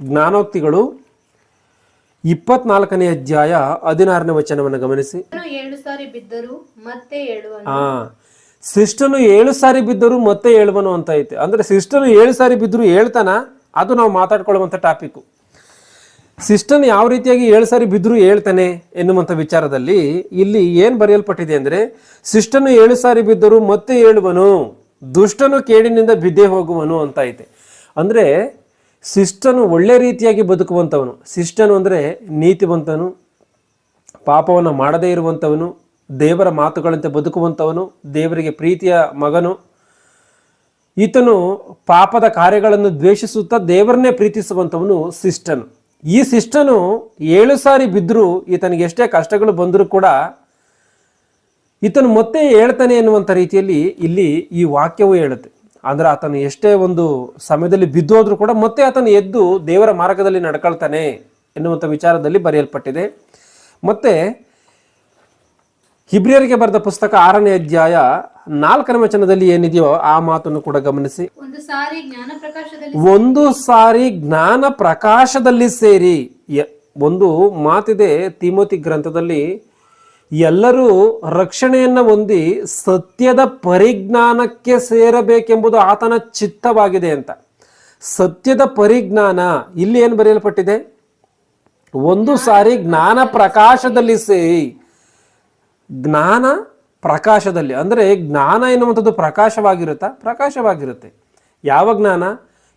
ಜ್ಞಾನೋಕ್ತಿಗಳು ಇಪ್ಪತ್ನಾಲ್ಕನೇ ಅಧ್ಯಾಯ ಹದಿನಾರನೇ ವಚನವನ್ನು ಗಮನಿಸಿ. ಹಾ ಏಳು ಸಾರಿ ಬಿದ್ದರು ಮತ್ತೆ ಆ ಶಿಷ್ಟನು ಏಳು ಸಾರಿ ಬಿದ್ದರು ಮತ್ತೆ ಹೇಳುವನು ಅಂತ ಐತೆ. ಅಂದ್ರೆ ಶಿಷ್ಟನು ಏಳು ಸಾರಿ ಬಿದ್ದರು ಹೇಳ್ತಾನ ಅದು ನಾವು ಮಾತಾಡ್ಕೊಳ್ಳುವಂತ ಟಾಪಿಕ್ಕು ಸಿಸ್ಟನ್ ಯಾವ ರೀತಿಯಾಗಿ ಏಳು ಸಾರಿ ಬಿದ್ದರು ಹೇಳ್ತಾನೆ ಎನ್ನುವಂಥ ವಿಚಾರದಲ್ಲಿ ಇಲ್ಲಿ ಏನು ಬರೆಯಲ್ಪಟ್ಟಿದೆ ಅಂದರೆ ಶಿಷ್ಟನು ಏಳು ಸಾರಿ ಬಿದ್ದರೂ ಮತ್ತೆ ಹೇಳುವನು ದುಷ್ಟನು ಕೇಡಿನಿಂದ ಬಿದ್ದೇ ಹೋಗುವನು ಅಂತ ಐತೆ. ಅಂದರೆ ಶಿಷ್ಟನು ಒಳ್ಳೆ ರೀತಿಯಾಗಿ ಬದುಕುವಂಥವನು. ಶಿಷ್ಟನು ಅಂದರೆ ನೀತಿವಂತನು ಪಾಪವನ್ನು ಮಾಡದೇ ಇರುವಂಥವನು, ದೇವರ ಮಾತುಗಳಂತೆ ಬದುಕುವಂಥವನು, ದೇವರಿಗೆ ಪ್ರೀತಿಯ ಮಗನು. ಈತನು ಪಾಪದ ಕಾರ್ಯಗಳನ್ನು ದ್ವೇಷಿಸುತ್ತಾ ದೇವರನ್ನೇ ಪ್ರೀತಿಸುವಂಥವನು ಶಿಷ್ಟನು. ಈ ಶಿಷ್ಟನು ಏಳು ಸಾರಿ ಬಿದ್ದರೂ ಈತನಿಗೆ ಎಷ್ಟೇ ಕಷ್ಟಗಳು ಬಂದರೂ ಕೂಡ ಈತನು ಮತ್ತೆ ಹೇಳ್ತಾನೆ ಎನ್ನುವಂಥ ರೀತಿಯಲ್ಲಿ ಇಲ್ಲಿ ಈ ವಾಕ್ಯವು ಹೇಳುತ್ತೆ. ಅಂದ್ರೆ ಆತನು ಎಷ್ಟೇ ಒಂದು ಸಮಯದಲ್ಲಿ ಬಿದ್ದೋದ್ರೂ ಕೂಡ ಮತ್ತೆ ಆತನು ಎದ್ದು ದೇವರ ಮಾರ್ಗದಲ್ಲಿ ನಡ್ಕೊಳ್ತಾನೆ ಎನ್ನುವಂಥ ವಿಚಾರದಲ್ಲಿ ಬರೆಯಲ್ಪಟ್ಟಿದೆ. ಮತ್ತೆ ಹಿಬ್ರಿಯರಿಗೆ ಬರೆದ ಪುಸ್ತಕ ಆರನೇ ಅಧ್ಯಾಯ ನಾಲ್ಕನೇ ವಚನದಲ್ಲಿ ಏನಿದೆಯೋ ಆ ಮಾತನ್ನು ಕೂಡ ಗಮನಿಸಿ. ಒಂದು ಸಾರಿ ಜ್ಞಾನ ಪ್ರಕಾಶದಲ್ಲಿ ಒಂದು ಸಾರಿ ಜ್ಞಾನ ಪ್ರಕಾಶದಲ್ಲಿ ಸೇರಿ ಯ- ಒಂದು ಮಾತಿದೆ ತಿಮೋತಿ ಗ್ರಂಥದಲ್ಲಿ ಎಲ್ಲರೂ ರಕ್ಷಣೆಯನ್ನು ಹೊಂದಿ ಸತ್ಯದ ಪರಿಜ್ಞಾನಕ್ಕೆ ಸೇರಬೇಕೆಂಬುದು ಆತನ ಚಿತ್ತವಾಗಿದೆ ಅಂತ. ಸತ್ಯದ ಪರಿಜ್ಞಾನ ಇಲ್ಲಿ ಏನು ಬರೆಯಲ್ಪಟ್ಟಿದೆ? ಒಂದು ಸಾರಿ ಜ್ಞಾನ ಪ್ರಕಾಶದಲ್ಲಿ ಸೇರಿ, ಜ್ಞಾನ ಪ್ರಕಾಶದಲ್ಲಿ, ಅಂದರೆ ಜ್ಞಾನ ಎನ್ನುವಂಥದ್ದು ಪ್ರಕಾಶವಾಗಿರುತ್ತಾ? ಪ್ರಕಾಶವಾಗಿರುತ್ತೆ. ಯಾವ ಜ್ಞಾನ?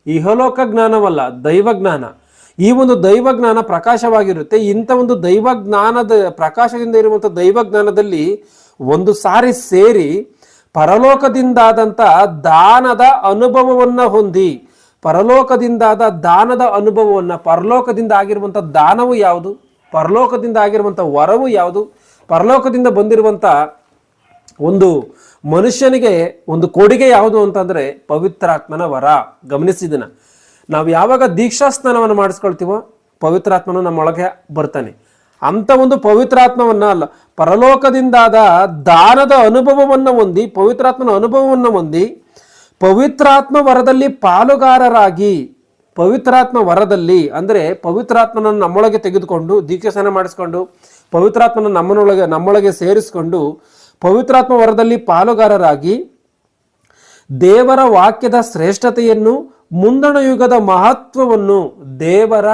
ಇಹಲೋಕ ಜ್ಞಾನವಲ್ಲ, ದೈವ ಜ್ಞಾನ. ಈ ಒಂದು ದೈವಜ್ಞಾನ ಪ್ರಕಾಶವಾಗಿರುತ್ತೆ. ಇಂಥ ಒಂದು ದೈವಜ್ಞಾನದ ಪ್ರಕಾಶದಿಂದ ಇರುವಂಥ ದೈವಜ್ಞಾನದಲ್ಲಿ ಒಂದು ಸಾರಿ ಸೇರಿ ಪರಲೋಕದಿಂದಾದಂಥ ದಾನದ ಅನುಭವವನ್ನು ಹೊಂದಿ, ಪರಲೋಕದಿಂದಾದ ದಾನದ ಅನುಭವವನ್ನು, ಪರಲೋಕದಿಂದ ಆಗಿರುವಂಥ ದಾನವು ಯಾವುದು? ಪರಲೋಕದಿಂದ ಆಗಿರುವಂಥ ವರವು ಯಾವುದು? ಪರಲೋಕದಿಂದ ಬಂದಿರುವಂಥ ಒಂದು ಮನುಷ್ಯನಿಗೆ ಒಂದು ಕೊಡುಗೆ ಯಾವುದು ಅಂತಂದರೆ ಪವಿತ್ರಾತ್ಮನ ವರ. ಗಮನಿಸಿದನ ನಾವು ಯಾವಾಗ ದೀಕ್ಷಾ ಸ್ನಾನವನ್ನು ಮಾಡಿಸ್ಕೊಳ್ತೀವೋ ಪವಿತ್ರಾತ್ಮನು ನಮ್ಮೊಳಗೆ ಬರ್ತಾನೆ. ಅಂಥ ಒಂದು ಪವಿತ್ರಾತ್ಮವನ್ನ ಅಲ್ಲ, ಪರಲೋಕದಿಂದಾದ ದಾನದ ಅನುಭವವನ್ನು ಹೊಂದಿ, ಪವಿತ್ರಾತ್ಮನ ಅನುಭವವನ್ನು ಹೊಂದಿ, ಪವಿತ್ರಾತ್ಮ ವರದಲ್ಲಿ ಪಾಲುಗಾರರಾಗಿ, ಪವಿತ್ರಾತ್ಮ ವರದಲ್ಲಿ ಅಂದರೆ ಪವಿತ್ರಾತ್ಮನನ್ನು ನಮ್ಮೊಳಗೆ ತೆಗೆದುಕೊಂಡು ದೀಕ್ಷಾ ಸ್ನಾನ ಮಾಡಿಸ್ಕೊಂಡು, ಪವಿತ್ರಾತ್ಮನ ನಮ್ಮನೊಳಗೆ, ನಮ್ಮೊಳಗೆ ಸೇರಿಸಿಕೊಂಡು, ಪವಿತ್ರಾತ್ಮ ವರದಲ್ಲಿ ಪಾಲುಗಾರರಾಗಿ ದೇವರ ವಾಕ್ಯದ ಶ್ರೇಷ್ಠತೆಯನ್ನು ಮುಂದಣ ಯುಗದ ಮಹತ್ವವನ್ನು ದೇವರ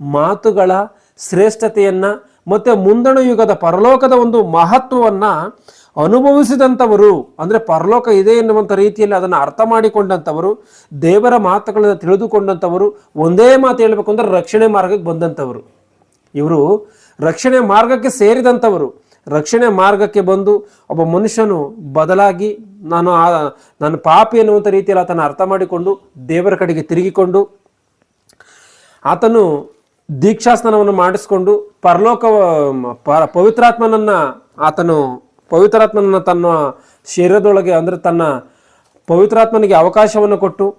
ಮಾತುಗಳ ಶ್ರೇಷ್ಠತೆಯನ್ನು ಮತ್ತೆ ಮುಂದಣ ಯುಗದ ಪರಲೋಕದ ಒಂದು ಮಹತ್ವವನ್ನ ಅನುಭವಿಸಿದಂಥವರು, ಅಂದ್ರೆ ಪರಲೋಕ ಇದೆ ಎನ್ನುವಂಥ ರೀತಿಯಲ್ಲಿ ಅದನ್ನು ಅರ್ಥ ಮಾಡಿಕೊಂಡಂಥವರು, ದೇವರ ಮಾತುಗಳನ್ನು ತಿಳಿದುಕೊಂಡಂಥವರು, ಒಂದೇ ಮಾತು ಹೇಳಬೇಕು ಅಂದ್ರೆ ರಕ್ಷಣೆ ಮಾರ್ಗಕ್ಕೆ ಬಂದಂಥವರು. ಇವರು ರಕ್ಷಣೆ ಮಾರ್ಗಕ್ಕೆ ಸೇರಿದಂಥವರು. ರಕ್ಷಣೆ ಮಾರ್ಗಕ್ಕೆ ಬಂದು ಒಬ್ಬ ಮನುಷ್ಯನು ಬದಲಾಗಿ ನಾನು ಆ ನಾನು ಪಾಪಿ ಎನ್ನುವಂಥ ರೀತಿಯಲ್ಲಿ ಆತನ ಅರ್ಥ ಮಾಡಿಕೊಂಡು ದೇವರ ಕಡೆಗೆ ತಿರುಗಿಕೊಂಡು ಆತನು ದೀಕ್ಷಾಸ್ನಾನವನ್ನು ಮಾಡಿಸ್ಕೊಂಡು ಪರಲೋಕ ಪವಿತ್ರಾತ್ಮನನ್ನ ಆತನು, ಪವಿತ್ರಾತ್ಮನನ್ನು ತನ್ನ ಶರೀರದೊಳಗೆ ಅಂದರೆ ತನ್ನ ಪವಿತ್ರಾತ್ಮನಿಗೆ ಅವಕಾಶವನ್ನು ಕೊಟ್ಟು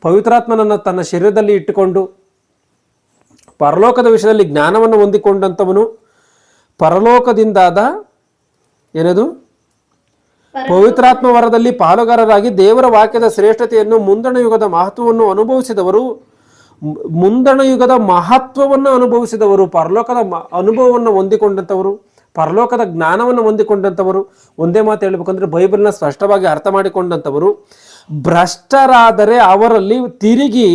ಪವಿತ್ರಾತ್ಮನನ್ನು ತನ್ನ ಶರೀರದಲ್ಲಿ ಇಟ್ಟುಕೊಂಡು ಪರಲೋಕದ ವಿಷಯದಲ್ಲಿ ಜ್ಞಾನವನ್ನು ಹೊಂದಿಕೊಂಡಂಥವನು ಪರಲೋಕದಿಂದಾದ ಏನದು? ಪವಿತ್ರಾತ್ಮ ವರದಲ್ಲಿ ಪಾಲುಗಾರರಾಗಿ ದೇವರ ವಾಕ್ಯದ ಶ್ರೇಷ್ಠತೆಯನ್ನು ಮುಂದಣ ಯುಗದ ಮಹತ್ವವನ್ನು ಅನುಭವಿಸಿದವರು ಮುಂದಣ ಯುಗದ ಮಹತ್ವವನ್ನು ಅನುಭವಿಸಿದವರು ಪರಲೋಕದ ಅನುಭವವನ್ನು ಹೊಂದಿಕೊಂಡಂಥವರು ಪರಲೋಕದ ಜ್ಞಾನವನ್ನು ಹೊಂದಿಕೊಂಡಂಥವರು ಒಂದೇ ಮಾತು ಹೇಳ್ಬೇಕಂದ್ರೆ ಬೈಬಲ್ನ ಸ್ಪಷ್ಟವಾಗಿ ಅರ್ಥ ಮಾಡಿಕೊಂಡಂಥವರು ಭ್ರಷ್ಟರಾದರೆ ಅವರಲ್ಲಿ ತಿರುಗಿ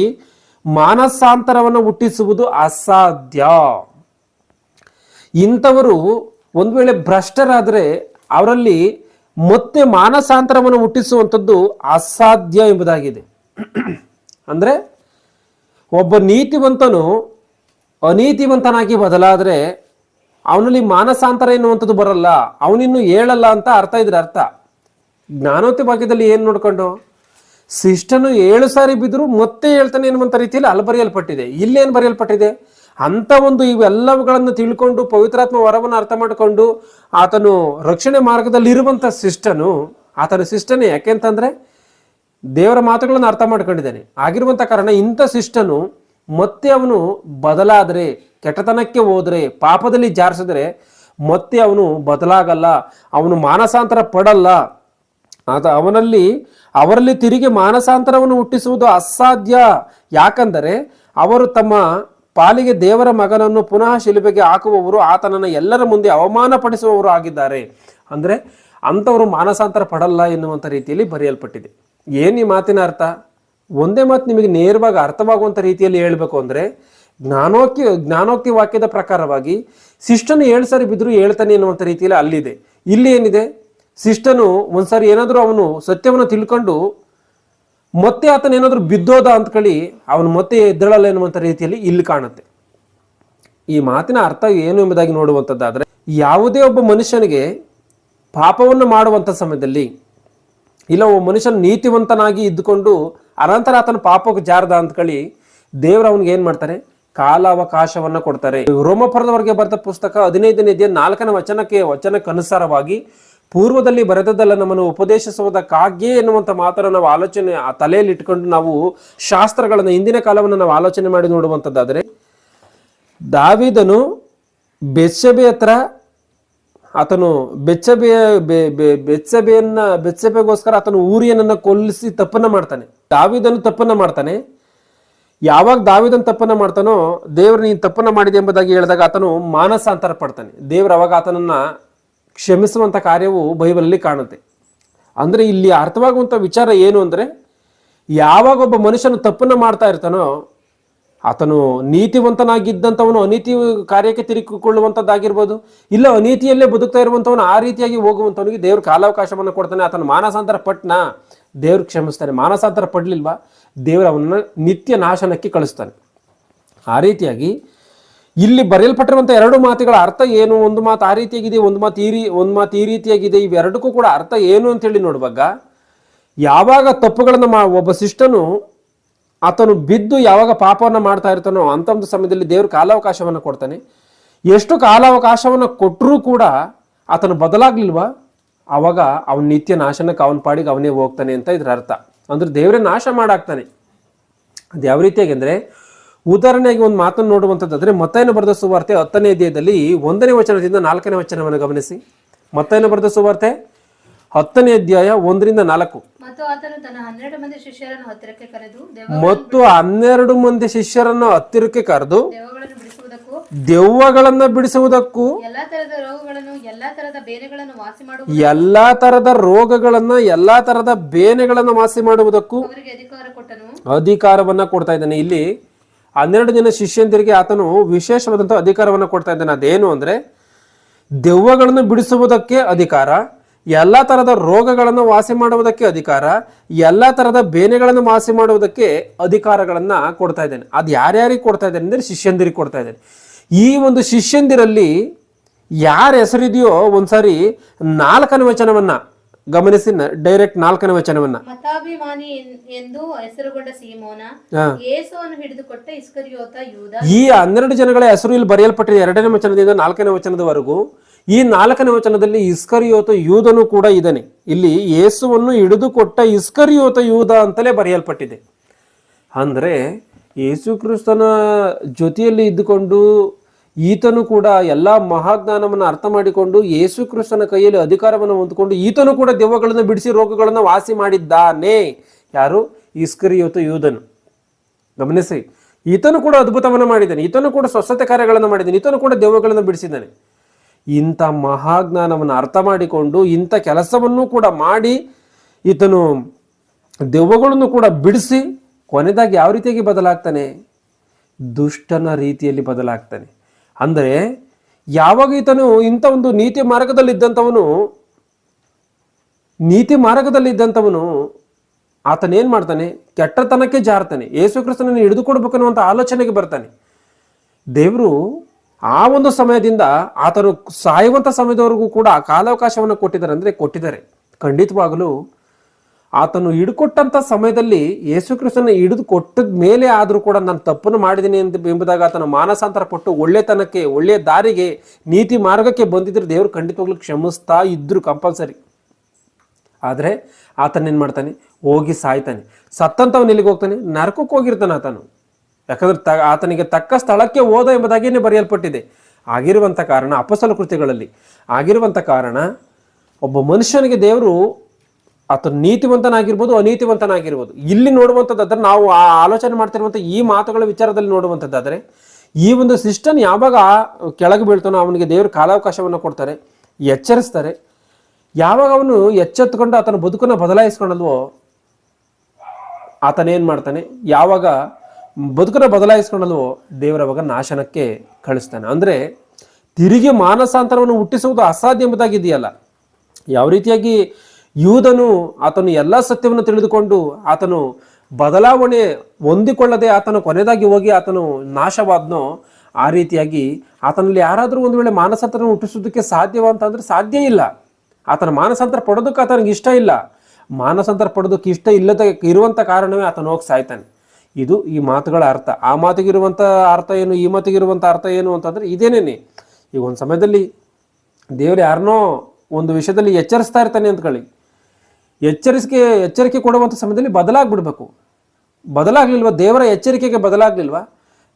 ಮಾನಸಾಂತರವನ್ನು ಹುಟ್ಟಿಸುವುದು ಅಸಾಧ್ಯ. ಇಂಥವರು ಒಂದು ವೇಳೆ ಭ್ರಷ್ಟರಾದರೆ ಅವರಲ್ಲಿ ಮತ್ತೆ ಮಾನಸಾಂತರವನ್ನು ಹುಟ್ಟಿಸುವಂಥದ್ದು ಅಸಾಧ್ಯ ಎಂಬುದಾಗಿದೆ. ಅಂದರೆ ಒಬ್ಬ ನೀತಿವಂತನು ಅನೀತಿವಂತನಾಗಿ ಬದಲಾದರೆ ಅವನಲ್ಲಿ ಮಾನಸಾಂತರ ಎನ್ನುವಂಥದ್ದು ಬರಲ್ಲ, ಅವನಿನ್ನು ಹೇಳಲ್ಲ ಅಂತ ಅರ್ಥ ಇದ್ರೆ ಅರ್ಥ. ಜ್ಞಾನೋತಿ ಭಾಗ್ಯದಲ್ಲಿ ಏನು ನೋಡ್ಕೊಂಡು? ಶಿಷ್ಟನು ಏಳು ಸಾರಿ ಬಿದ್ದರೂ ಮತ್ತೆ ಹೇಳ್ತಾನೆ ಎನ್ನುವಂಥ ರೀತಿಯಲ್ಲಿ ಅಲ್ಲಿ ಬರೆಯಲ್ಪಟ್ಟಿದೆ. ಇಲ್ಲೇನು ಬರೆಯಲ್ಪಟ್ಟಿದೆ? ಅಂಥ ಒಂದು ಇವೆಲ್ಲವುಗಳನ್ನು ತಿಳ್ಕೊಂಡು ಪವಿತ್ರಾತ್ಮ ವರವನ್ನು ಅರ್ಥ ಮಾಡಿಕೊಂಡು ಆತನು ರಕ್ಷಣೆ ಮಾರ್ಗದಲ್ಲಿ ಇರುವಂತ ಶಿಷ್ಟನು, ಆತನ ಶಿಷ್ಟನೇ ಯಾಕೆಂತಂದ್ರೆ ದೇವರ ಮಾತುಗಳನ್ನು ಅರ್ಥ ಮಾಡ್ಕೊಂಡಿದ್ದಾನೆ. ಆಗಿರುವಂಥ ಕಾರಣ ಇಂಥ ಶಿಷ್ಟನು ಮತ್ತೆ ಅವನು ಬದಲಾದರೆ, ಕೆಟ್ಟತನಕ್ಕೆ ಹೋದರೆ, ಪಾಪದಲ್ಲಿ ಜಾರಿಸಿದ್ರೆ ಮತ್ತೆ ಅವನು ಬದಲಾಗಲ್ಲ, ಅವನು ಮಾನಸಾಂತರ ಪಡಲ್ಲ. ಆತ ಅವನಲ್ಲಿ, ಅವರಲ್ಲಿ ತಿರುಗಿ ಮಾನಸಾಂತರವನ್ನು ಹುಟ್ಟಿಸುವುದು ಅಸಾಧ್ಯ. ಯಾಕಂದರೆ ಅವರು ತಮ್ಮ ಪಾಲಿಗೆ ದೇವರ ಮಗನನ್ನು ಪುನಃ ಶಿಲುಬೆಗೆ ಹಾಕುವವರು, ಆತನನ್ನು ಎಲ್ಲರ ಮುಂದೆ ಅವಮಾನಪಡಿಸುವವರು ಆಗಿದ್ದಾರೆ. ಅಂದರೆ ಅಂಥವರು ಮಾನಸಾಂತರ ಪಡಲ್ಲ ಎನ್ನುವಂಥ ರೀತಿಯಲ್ಲಿ ಬರೆಯಲ್ಪಟ್ಟಿದೆ. ಏನು ಈ ಮಾತಿನ ಅರ್ಥ? ಒಂದೇ ಮಾತು ನಿಮಗೆ ನೇರವಾಗಿ ಅರ್ಥವಾಗುವಂಥ ರೀತಿಯಲ್ಲಿ ಹೇಳಬೇಕು ಅಂದರೆ, ಜ್ಞಾನೋಕ್ತಿ ಜ್ಞಾನೋಕ್ತಿ ವಾಕ್ಯದ ಪ್ರಕಾರವಾಗಿ ಶಿಷ್ಟನು ಏಳು ಸಾರಿ ಬಿದ್ದರೂ ಹೇಳ್ತಾನೆ ಎನ್ನುವಂಥ ರೀತಿಯಲ್ಲಿ ಅಲ್ಲಿದೆ. ಇಲ್ಲಿ ಏನಿದೆ? ಶಿಷ್ಟನು ಒಂದ್ಸಾರಿ ಏನಾದರೂ ಅವನು ಸತ್ಯವನ್ನು ತಿಳ್ಕೊಂಡು ಮತ್ತೆ ಆತನ ಏನಾದರೂ ಬಿದ್ದೋದ ಅಂದ್ಕೊಳ್ಳಿ ಅವನು ಮತ್ತೆ ಎದ್ದಳಲ್ಲ ಎನ್ನುವಂಥ ರೀತಿಯಲ್ಲಿ ಇಲ್ಲಿ ಕಾಣುತ್ತೆ. ಈ ಮಾತಿನ ಅರ್ಥ ಏನು ಎಂಬುದಾಗಿ ನೋಡುವಂಥದ್ದಾದರೆ, ಯಾವುದೇ ಒಬ್ಬ ಮನುಷ್ಯನಿಗೆ ಪಾಪವನ್ನು ಮಾಡುವಂಥ ಸಮಯದಲ್ಲಿ ಇಲ್ಲ, ಒಬ್ಬ ಮನುಷ್ಯನ ನೀತಿವಂತನಾಗಿ ಇದ್ದುಕೊಂಡು ಅನಂತರ ಆತನ ಪಾಪಕ್ಕೆ ಜಾರದ ಅಂದ್ಕೊಳ್ಳಿ ದೇವರು ಅವನಿಗೆ ಏನು ಮಾಡ್ತಾರೆ? ಕಾಲಾವಕಾಶವನ್ನ ಕೊಡ್ತಾರೆ. ರೋಮಪುರದವರೆಗೆ ಬರೆದ ಪುಸ್ತಕ ಹದಿನೈದನೇ ಅಧ್ಯಾಯ ನಾಲ್ಕನೇ ವಚನಕ್ಕೆ ವಚನಕ್ಕೆ ಅನುಸಾರವಾಗಿ ಪೂರ್ವದಲ್ಲಿ ಬರೆದದ್ದಲ್ಲ ನಮ್ಮನ್ನು ಉಪದೇಶಿಸುವುದಕ್ಕಾಗಿಯೇ ಎನ್ನುವಂಥ ಮಾತನ್ನು ನಾವು ಆಲೋಚನೆ, ಆ ತಲೆಯಲ್ಲಿ ಇಟ್ಕೊಂಡು ನಾವು ಶಾಸ್ತ್ರಗಳನ್ನು, ಹಿಂದಿನ ಕಾಲವನ್ನು ನಾವು ಆಲೋಚನೆ ಮಾಡಿ ನೋಡುವಂಥದ್ದಾದರೆ, ದಾವಿದನು ಬೆಚ್ಚಬೆ ಹತ್ರ, ಆತನು ಬೆಚ್ಚಬೆಯ ಬೆಚ್ಚಬೆಯನ್ನ ಬೆಚ್ಚಬೆಗೋಸ್ಕರ ಆತನು ಊರಿಯನನ್ನು ಕೊಲ್ಲಿಸಿ ತಪ್ಪನ್ನ ಮಾಡ್ತಾನೆ. ದಾವಿದನು ತಪ್ಪನ್ನ ಮಾಡ್ತಾನೆ. ಯಾವಾಗ ದಾವಿದನ್ ತಪ್ಪನ್ನ ಮಾಡ್ತಾನೋ, ದೇವರು ನೀನು ತಪ್ಪನ್ನ ಮಾಡಿದೆ ಎಂಬುದಾಗಿ ಹೇಳಿದಾಗ ಆತನು ಮಾನಸಾಂತರ ಪಡ್ತಾನೆ ದೇವ್ರು ಅವಾಗ ಆತನನ್ನ ಕ್ಷಮಿಸುವಂತ ಕಾರ್ಯವು ಬೈಬಲಲ್ಲಿ ಕಾಣುತ್ತೆ. ಅಂದರೆ ಇಲ್ಲಿ ಅರ್ಥವಾಗುವಂಥ ವಿಚಾರ ಏನು ಅಂದರೆ, ಯಾವಾಗ ಒಬ್ಬ ಮನುಷ್ಯನು ತಪ್ಪನ್ನು ಮಾಡ್ತಾ ಇರ್ತಾನೋ, ಆತನು ನೀತಿವಂತನಾಗಿದ್ದಂಥವನು ಅನೀತಿ ಕಾರ್ಯಕ್ಕೆ ತಿರುಗಿಕೊಳ್ಳುವಂಥದ್ದಾಗಿರ್ಬೋದು, ಇಲ್ಲ ಅನೀತಿಯಲ್ಲೇ ಬದುಕ್ತಾ ಇರುವಂಥವನು ಆ ರೀತಿಯಾಗಿ ಹೋಗುವಂಥವನಿಗೆ ದೇವ್ರ ಕಾಲಾವಕಾಶವನ್ನು ಕೊಡ್ತಾನೆ, ಆತನ ಮಾನಸಾಂತರ ಪಟ್ನ, ದೇವ್ರು ಕ್ಷಮಿಸ್ತಾನೆ. ಮಾನಸಾಂತರ ಪಡ್ಲಿಲ್ವಾ? ದೇವರು ಅವನನ್ನ ನಿತ್ಯ ನಾಶನಕ್ಕೆ ಕಳಿಸ್ತಾನೆ. ಆ ರೀತಿಯಾಗಿ ಇಲ್ಲಿ ಬರೆಯಲ್ಪಟ್ಟಿರುವಂತಹ ಎರಡು ಮಾತುಗಳ ಅರ್ಥ ಏನು? ಒಂದು ಮಾತು ಆ ರೀತಿಯಾಗಿದೆ, ಒಂದು ಮಾತು ಈ ರೀ ಒಂದು ಮಾತು ಈ ರೀತಿಯಾಗಿದೆ. ಇವೆರಡಕ್ಕೂ ಕೂಡ ಅರ್ಥ ಏನು ಅಂತೇಳಿ ನೋಡುವಾಗ, ಯಾವಾಗ ತಪ್ಪುಗಳನ್ನು ಮಾ ಒಬ್ಬ ಶಿಷ್ಟನು ಆತನು ಬಿದ್ದು ಯಾವಾಗ ಪಾಪವನ್ನು ಮಾಡ್ತಾ ಇರ್ತಾನೋ ಅಂತ ಒಂದು ಸಮಯದಲ್ಲಿ ದೇವರು ಕಾಲಾವಕಾಶವನ್ನು ಕೊಡ್ತಾನೆ. ಎಷ್ಟು ಕಾಲಾವಕಾಶವನ್ನು ಕೊಟ್ಟರೂ ಕೂಡ ಆತನು ಬದಲಾಗ್ಲಿಲ್ವಾ? ಆವಾಗ ಅವನ ನಿತ್ಯ ನಾಶನಕ್ಕೆ ಅವನ ಪಾಡಿಗೆ ಅವನೇ ಹೋಗ್ತಾನೆ ಅಂತ ಇದ್ರ ಅರ್ಥ. ಅಂದ್ರೆ ದೇವರೇ ನಾಶ ಮಾಡಾಕ್ತಾನೆ. ಅದು ಯಾವ ರೀತಿಯಾಗಿ ಅಂದರೆ ಉದಾಹರಣೆಯಾಗಿ ಒಂದು ಮಾತನ್ನು ನೋಡುವಂಥದ್ದಾದರೆ ಮತ್ತಾಯನ ಬರೆದ ಸುವಾರ್ತೆ ಹತ್ತನೇ ಅಧ್ಯಾಯದಲ್ಲಿ ಒಂದನೇ ವಚನದಿಂದ ನಾಲ್ಕನೇ ವಚನವನ್ನು ಗಮನಿಸಿ. ಮತ್ತಾಯನ ಬರೆದ ಸುವಾರ್ತೆ? ಹತ್ತನೇ ಅಧ್ಯಾಯ ಒಂದರಿಂದ ನಾಲ್ಕು. ಮತ್ತು ಹನ್ನೆರಡು ಮಂದಿ ಶಿಷ್ಯರನ್ನು ಹತ್ತಿರಕ್ಕೆ ಕರೆದು ದೆವ್ವಗಳನ್ನು ಬಿಡಿಸುವುದಕ್ಕೂ ಎಲ್ಲಾ ತರದ ರೋಗಗಳನ್ನು ಎಲ್ಲಾ ತರದ ಬೇನೆಗಳನ್ನು ವಾಸಿ ಮಾಡುವುದಕ್ಕೂ ಅಧಿಕಾರವನ್ನ ಕೊಡ್ತಾ ಇದ್ದಾನೆ. ಇಲ್ಲಿ ಹನ್ನೆರಡು ಜನ ಶಿಷ್ಯಂದಿರಿಗೆ ಆತನು ವಿಶೇಷವಾದಂಥ ಅಧಿಕಾರವನ್ನು ಕೊಡ್ತಾ ಇದ್ದಾನೆ. ಅದೇನು ಅಂದರೆ, ದೆವ್ವಗಳನ್ನು ಬಿಡಿಸುವುದಕ್ಕೆ ಅಧಿಕಾರ, ಎಲ್ಲ ಥರದ ರೋಗಗಳನ್ನು ವಾಸಿ ಮಾಡುವುದಕ್ಕೆ ಅಧಿಕಾರ, ಎಲ್ಲ ಥರದ ಬೇನೆಗಳನ್ನು ವಾಸಿ ಮಾಡುವುದಕ್ಕೆ ಅಧಿಕಾರಗಳನ್ನು ಕೊಡ್ತಾ ಇದ್ದಾನೆ. ಅದು ಯಾರ್ಯಾರಿಗೆ ಕೊಡ್ತಾ ಇದ್ದಾನೆ ಅಂದ್ರೆ ಶಿಷ್ಯಂದಿರಿಗೆ ಕೊಡ್ತಾ ಇದ್ದಾನೆ. ಈ ಒಂದು ಶಿಷ್ಯಂದಿರಲ್ಲಿ ಯಾರ ಹೆಸರಿದೆಯೋ ಒಂದ್ಸಾರಿ ನಾಲ್ಕನೇ ವಚನವನ್ನ ಗಮನಿಸಿ ಡೈರೆಕ್ಟ್ ನಾಲ್ಕನೇ ವಚನವನ್ನ. ಮತಾಭಿಮಾನಿ ಎಂದು ಹೆಸರುಗೊಂಡ ಸೀಮೋನ ಯೇಸುವನ್ನು ಹಿಡಿದುಕೊಟ್ಟ ಇಸ್ಕರಿಯೋತ ಯೂದ. ಈ ಹನ್ನೆರಡು ಜನಗಳ ಹೆಸರು ಇಲ್ಲಿ ಬರೆಯಲ್ಪಟ್ಟಿದೆ. ಎರಡನೇ ವಚನದಿಂದ ನಾಲ್ಕನೇ ವಚನದವರೆಗೂ. ಈ ನಾಲ್ಕನೇ ವಚನದಲ್ಲಿ ಇಸ್ಕರಿಯೋತ ಯೂದನು ಕೂಡ ಇದ್ದಾನೆ. ಇಲ್ಲಿ ಯೇಸುವನ್ನು ಹಿಡಿದುಕೊಟ್ಟ ಇಸ್ಕರಿಯೋತ ಯೂದ ಅಂತಲೇ ಬರೆಯಲ್ಪಟ್ಟಿದೆ. ಅಂದ್ರೆ ಯೇಸು ಕ್ರಿಸ್ತನ ಜೊತೆಯಲ್ಲಿ ಇದ್ದುಕೊಂಡು ಈತನು ಕೂಡ ಎಲ್ಲ ಮಹಾಜ್ಞಾನವನ್ನು ಅರ್ಥ ಮಾಡಿಕೊಂಡು ಯೇಸು ಕ್ರಿಸ್ತನ ಕೈಯಲ್ಲಿ ಅಧಿಕಾರವನ್ನು ಹೊಂದಿಕೊಂಡು ಈತನು ಕೂಡ ದೆವ್ವಗಳನ್ನು ಬಿಡಿಸಿ ರೋಗಗಳನ್ನು ವಾಸಿ ಮಾಡಿದ್ದಾನೆ. ಯಾರು? ಇಸ್ಕರಿಯೋತ ಯೂಧನು ಗಮನಿಸಿ. ಈತನು ಕೂಡ ಅದ್ಭುತವನ್ನು ಮಾಡಿದ್ದಾನೆ. ಈತನು ಕೂಡ ಸ್ವಸ್ಥತೆ ಕಾರ್ಯಗಳನ್ನು ಮಾಡಿದ್ದಾನೆ. ಈತನು ಕೂಡ ದೆವ್ವಗಳನ್ನು ಬಿಡಿಸಿದ್ದಾನೆ. ಇಂಥ ಮಹಾಜ್ಞಾನವನ್ನು ಅರ್ಥ ಮಾಡಿಕೊಂಡು ಇಂಥ ಕೆಲಸವನ್ನು ಕೂಡ ಮಾಡಿ ಈತನು ದೆವ್ವಗಳನ್ನು ಕೂಡ ಬಿಡಿಸಿ ಕೊನೆದಾಗಿ ಯಾವ ರೀತಿಯಾಗಿ ಬದಲಾಗ್ತಾನೆ? ದುಷ್ಟನ ರೀತಿಯಲ್ಲಿ ಬದಲಾಗ್ತಾನೆ. ಅಂದರೆ ಯಾವಾಗ ಈತನು ಇಂಥ ಒಂದು ನೀತಿ ಮಾರ್ಗದಲ್ಲಿದ್ದಂಥವನು ನೀತಿ ಮಾರ್ಗದಲ್ಲಿದ್ದಂಥವನು ಆತನೇನು ಮಾಡ್ತಾನೆ? ಕೆಟ್ಟತನಕ್ಕೆ ಜಾರ್ತಾನೆ. ಯೇಸು ಕ್ರಿಸ್ತನನ್ನು ಹಿಡಿದುಕೊಡ್ಬೇಕನ್ನುವಂಥ ಆಲೋಚನೆಗೆ ಬರ್ತಾನೆ. ದೇವರು ಆ ಒಂದು ಸಮಯದಿಂದ ಆತನು ಸಾಯುವಂಥ ಸಮಯದವರೆಗೂ ಕೂಡ ಕಾಲಾವಕಾಶವನ್ನು ಕೊಟ್ಟಿದ್ದಾರೆ. ಅಂದರೆ ಕೊಟ್ಟಿದ್ದಾರೆ. ಖಂಡಿತವಾಗಲೂ ಆತನು ಹಿಡ್ಕೊಟ್ಟಂಥ ಸಮಯದಲ್ಲಿ ಯೇಸುಕ್ರಿಸ್ತನ ಹಿಡಿದು ಕೊಟ್ಟದ ಮೇಲೆ ಆದರೂ ಕೂಡ ನಾನು ತಪ್ಪನ್ನು ಮಾಡಿದ್ದೀನಿ ಅಂತ ಎಂಬುದಾಗ ಆತನ ಮಾನಸಾಂತರ ಪಟ್ಟು ಒಳ್ಳೆತನಕ್ಕೆ, ಒಳ್ಳೆಯ ದಾರಿಗೆ, ನೀತಿ ಮಾರ್ಗಕ್ಕೆ ಬಂದಿದ್ರೆ ದೇವರು ಖಂಡಿತವಾಗ್ಲೂ ಕ್ಷಮಿಸ್ತಾ ಇದ್ರು ಕಂಪಲ್ಸರಿ ಆದರೆ ಆತನೇನು ಮಾಡ್ತಾನೆ? ಹೋಗಿ ಸಾಯ್ತಾನೆ. ಸತ್ತಂತವನು ಎಲ್ಲಿಗೆ ಹೋಗ್ತಾನೆ? ನರಕಕ್ಕೆ ಹೋಗಿರ್ತಾನೆ ಆತನು. ಯಾಕಂದ್ರೆ ತ, ಆತನಿಗೆ ತಕ್ಕ ಸ್ಥಳಕ್ಕೆ ಹೋದ ಎಂಬುದಾಗಿಯೇ ಬರೆಯಲ್ಪಟ್ಟಿದೆ. ಆಗಿರುವಂಥ ಕಾರಣ ಅಪಸಲ ಕೃತಿಗಳಲ್ಲಿ ಆಗಿರುವಂಥ ಕಾರಣ ಒಬ್ಬ ಮನುಷ್ಯನಿಗೆ ದೇವರು ಆತನು ನೀತಿವಂತನಾಗಿರ್ಬೋದು, ಅನೀತಿವಂತನಾಗಿರ್ಬೋದು. ಇಲ್ಲಿ ನೋಡುವಂಥದ್ದಾದ್ರೆ ನಾವು ಆ ಆಲೋಚನೆ ಮಾಡ್ತಿರುವಂಥ ಈ ಮಾತುಗಳ ವಿಚಾರದಲ್ಲಿ ನೋಡುವಂಥದ್ದಾದರೆ ಈ ಒಂದು ಸಿಸ್ಟಮ್ ಯಾವಾಗ ಕೆಳಗೆ ಬೀಳ್ತಾನೋ ಅವನಿಗೆ ದೇವರು ಕಾಲಾವಕಾಶವನ್ನು ಕೊಡ್ತಾರೆ, ಎಚ್ಚರಿಸ್ತಾರೆ. ಯಾವಾಗ ಅವನು ಎಚ್ಚೆತ್ತುಕೊಂಡು ಆತನ ಬದುಕನ್ನು ಬದಲಾಯಿಸ್ಕೊಳಲ್ವೋ ಆತನೇನು ಮಾಡ್ತಾನೆ? ಯಾವಾಗ ಬದುಕನ್ನು ಬದಲಾಯಿಸ್ಕೊಳಲ್ವೋ ದೇವರ ಅವಾಗ ನಾಶನಕ್ಕೆ ಕಳಿಸ್ತಾನೆ. ಅಂದರೆ, ತಿರುಗಿ ಮಾನಸಾಂತರವನ್ನು ಹುಟ್ಟಿಸುವುದು ಅಸಾಧ್ಯ ಎಂಬುದಾಗಿದೆಯಲ್ಲ. ಯಾವ ರೀತಿಯಾಗಿ ಯೂದನು ಆತನು ಎಲ್ಲ ಸತ್ಯವನ್ನು ತಿಳಿದುಕೊಂಡು ಆತನು ಬದಲಾವಣೆ ಹೊಂದಿಕೊಳ್ಳದೆ ಆತನು ಕೊನೆದಾಗಿ ಹೋಗಿ ಆತನು ನಾಶವಾದ್ನೋ ಆ ರೀತಿಯಾಗಿ ಆತನಲ್ಲಿ ಯಾರಾದರೂ ಒಂದು ವೇಳೆ ಮಾನಸಾಂತರ ಹುಟ್ಟಿಸೋದಕ್ಕೆ ಸಾಧ್ಯವ ಅಂತಂದ್ರೆ ಸಾಧ್ಯ ಇಲ್ಲ. ಆತನ ಮಾನಸಾಂತರ ಪಡೋದಕ್ಕೆ ಆತನಿಗೆ ಇಷ್ಟ ಇಲ್ಲ. ಮಾನಸಾಂತರ ಪಡೋದಕ್ಕೆ ಇಷ್ಟ ಇಲ್ಲದ ಇರುವಂಥ ಕಾರಣವೇ ಆತನು ಹೋಗಿ ಸಾಯ್ತಾನೆ. ಇದು ಈ ಮಾತುಗಳ ಅರ್ಥ. ಆ ಮಾತಿಗಿರುವಂಥ ಅರ್ಥ ಏನು, ಈ ಮಾತಿಗಿರುವಂಥ ಅರ್ಥ ಏನು ಅಂತಂದ್ರೆ ಇದೇನೇನೆ? ಈಗ ಒಂದು ಸಮಯದಲ್ಲಿ ದೇವರು ಯಾರನ್ನೋ ಒಂದು ವಿಷಯದಲ್ಲಿ ಎಚ್ಚರಿಸ್ತಾ ಇರ್ತಾನೆ ಅಂದ್ಕೊಳ್ಳಿ ಎಚ್ಚರಿಕೆ ಎಚ್ಚರಿಕೆ ಕೊಡುವಂಥ ಸಮಯದಲ್ಲಿ ಬದಲಾಗ್ಬಿಡ್ಬೇಕು. ಬದಲಾಗ್ಲಿಲ್ವಾ? ದೇವರ ಎಚ್ಚರಿಕೆಗೆ ಬದಲಾಗ್ಲಿಲ್ವಾ?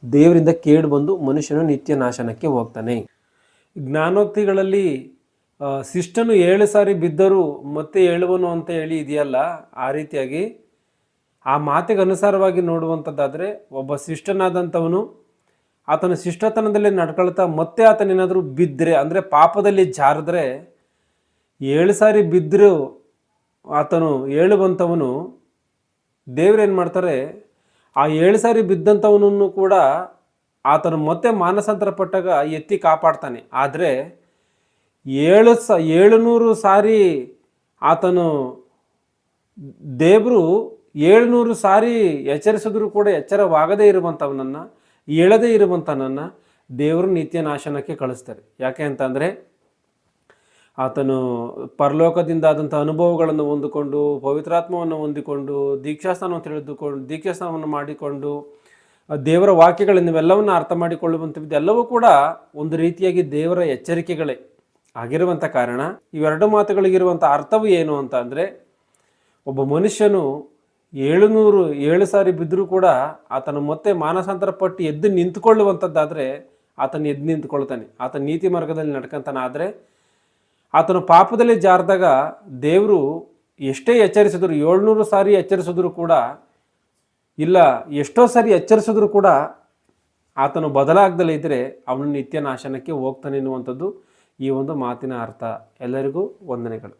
ದೇವರಿಂದ ಕೇಡು ಬಂದು ಮನುಷ್ಯನು ನಿತ್ಯ ನಾಶನಕ್ಕೆ ಹೋಗ್ತಾನೆ. ಜ್ಞಾನೋಕ್ತಿಗಳಲ್ಲಿ ಶಿಷ್ಟನು ಏಳು ಸಾರಿ ಬಿದ್ದರು ಮತ್ತೆ ಏಳುವನು ಅಂತ ಹೇಳಿ ಇದೆಯಲ್ಲ, ಆ ರೀತಿಯಾಗಿ ಆ ಮಾತಿಗೆ ಅನುಸಾರವಾಗಿ ನೋಡುವಂಥದ್ದಾದರೆ ಒಬ್ಬ ಶಿಷ್ಟನಾದಂಥವನು ಆತನ ಶಿಷ್ಟತನದಲ್ಲಿ ನಡ್ಕೊಳ್ತಾ ಮತ್ತೆ ಆತನೇನಾದರೂ ಬಿದ್ದರೆ ಅಂದರೆ ಪಾಪದಲ್ಲಿ ಜಾರಿದ್ರೆ, ಏಳು ಸಾರಿ ಬಿದ್ದರೂ ಆತನು ಏಳುವಂಥವನು ದೇವ್ರೇನು ಮಾಡ್ತಾರೆ, ಆ ಏಳು ಸಾರಿ ಬಿದ್ದಂಥವನನ್ನು ಕೂಡ ಆತನು ಮತ್ತೆ ಮಾನಸಾಂತರ ಪಟ್ಟಾಗ ಎತ್ತಿ ಕಾಪಾಡ್ತಾನೆ. ಆದರೆ ಏಳು ಸ, ಏಳುನೂರು ಸಾರಿ ಆತನು ದೇವರು ಏಳುನೂರು ಸಾರಿ ಎಚ್ಚರಿಸಿದ್ರು ಕೂಡ ಎಚ್ಚರವಾಗದೇ ಇರುವಂಥವನನ್ನು ಏಳದೇ ಇರುವಂಥವನನ್ನು ದೇವರು ನಿತ್ಯ ನಾಶನಕ್ಕೆ ಕಳಿಸ್ತಾರೆ. ಯಾಕೆ ಅಂತಂದರೆ ಆತನು ಪರಲೋಕದಿಂದ ಆದಂಥ ಅನುಭವಗಳನ್ನು ಹೊಂದಿಕೊಂಡು, ಪವಿತ್ರಾತ್ಮವನ್ನು ಹೊಂದಿಕೊಂಡು ದೀಕ್ಷಾಸ್ಥಾನವನ್ನು ತಿಳಿದುಕೊಂಡು ದೀಕ್ಷಾಸ್ಥಾನವನ್ನು ಮಾಡಿಕೊಂಡು ದೇವರ ವಾಕ್ಯಗಳನ್ನು ಇವೆಲ್ಲವನ್ನು ಅರ್ಥ ಮಾಡಿಕೊಳ್ಳುವಂಥದ್ದು ಎಲ್ಲವೂ ಕೂಡ ಒಂದು ರೀತಿಯಾಗಿ ದೇವರ ಎಚ್ಚರಿಕೆಗಳೇ ಆಗಿರುವಂಥ ಕಾರಣ. ಇವೆರಡು ಮಾತುಗಳಿಗಿರುವಂಥ ಅರ್ಥವು ಏನು ಅಂತ ಅಂದರೆ, ಒಬ್ಬ ಮನುಷ್ಯನು ಏಳುನೂರು, ಏಳು ಸಾರಿ ಬಿದ್ದರೂ ಕೂಡ ಆತನು ಮತ್ತೆ ಮಾನಸಾಂತರ ಪಟ್ಟು ಎದ್ದು ನಿಂತುಕೊಳ್ಳುವಂಥದ್ದಾದರೆ ಆತನು ಎದ್ದು ನಿಂತ್ಕೊಳ್ತಾನೆ. ಆತನ ನೀತಿ ಮಾರ್ಗದಲ್ಲಿ ನಡ್ಕಂತಾನೆ ಆದರೆ ಆತನು ಪಾಪದಲ್ಲಿ ಜಾರಿದಾಗ ದೇವರು ಎಷ್ಟೇ ಎಚ್ಚರಿಸಿದ್ರು, ಏಳ್ನೂರು ಸಾರಿ ಎಚ್ಚರಿಸಿದ್ರು ಕೂಡ, ಇಲ್ಲ, ಎಷ್ಟೋ ಸಾರಿ ಎಚ್ಚರಿಸಿದ್ರು ಕೂಡ ಆತನು ಬದಲಾಗ್ದಲೇ ಇದ್ದರೆ ಅವನು ನಿತ್ಯ ನಾಶನಕ್ಕೆ ಹೋಗ್ತಾನೆ ಎನ್ನುವಂಥದ್ದು ಈ ಒಂದು ಮಾತಿನ ಅರ್ಥ. ಎಲ್ಲರಿಗೂ ವಂದನೆಗಳು.